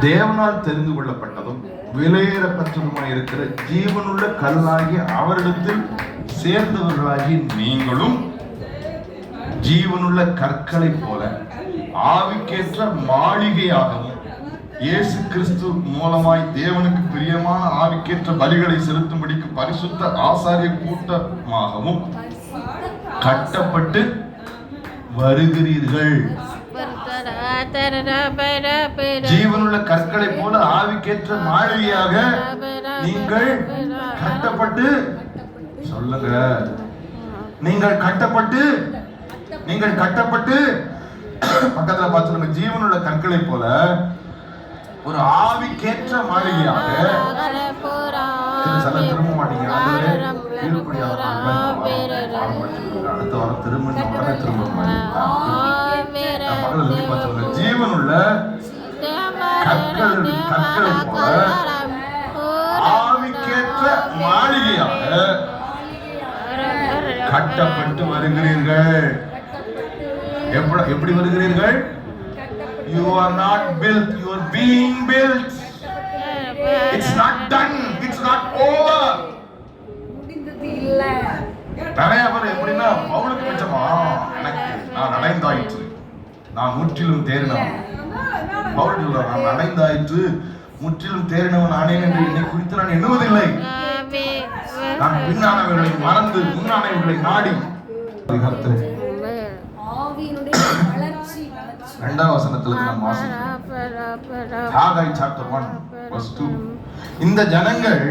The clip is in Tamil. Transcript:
தேவனால் தெரிந்து கொள்ளப்பட்டதும் விலையேறப்பட்டதுமாய் இருக்கிற ஜீவனுள்ள கல்லாகி அவரிடத்தில் சேர்ந்தவர்களாகி நீங்களும் ஜீவனுள்ள கற்களைப் போல ஆவிக்கேற்ற மாளிகையாகவும் இயேசு கிறிஸ்து மூலமாய் தேவனுக்கு பிரியமான ஆவிக்கேற்ற பலிகளை செலுத்தும்படிக்கு பரிசுத்த ஆசாரிய கூட்டமாகவும் கட்டப்பட்டு வருகிறீர்கள். ஜீவனுள்ள கற்களை போல ஆவிக்கேற்ற மாளிகையாக நீங்கள் கட்டப்பட்டு சொல்லுங்க நீங்கள் கட்டப்பட்டு நீங்கள் கட்டப்பட்டு பக்கத்துல பார்த்து ஜீவனுள்ள கற்களை போல ஒரு ஆவிக்கேற்ற மாளிகையாக சில திரும்ப மாட்டீங்க அடுத்த வாரம் திரும்ப திரும்ப மாட்டீங்களா? பக்கத்துல சொல்லி பார்த்துருங்க ஜீவனுள்ள கற்கள் கற்களை போல ஆவிக்கேற்ற மாளிகையாக கட்டப்பட்டு வருகிறீர்கள். எப்படி எப்படி வருகிறீர்கள்? You are not built you are being built it's not done it's not over நிறைய பேர் எப்படின்னா பவுலுக்கு மிச்சமா? எனக்கு நான் அடைந்தாயிற்று. நான் முற்றிலும் தேறினவன். பவுல் சொல்றார் நான் அடைந்தாயிற்று முற்றிலும் தேறினவன் ஆனேன் என்று என்னை குறித்து நான் எண்ணுவதில்லை. நான் பின்னானவர்களை மறந்து முன்னானவர்களை நாடி. அதிகாரத்தில். ஆவியினுடைய வளர்ச்சி வளர்ச்சி. இரண்டாம் வசனத்துல நாம் வாசிக்கிறோம். ஹாகாய் சாப்டர் 1 verse 2 இந்த ஜனங்கள்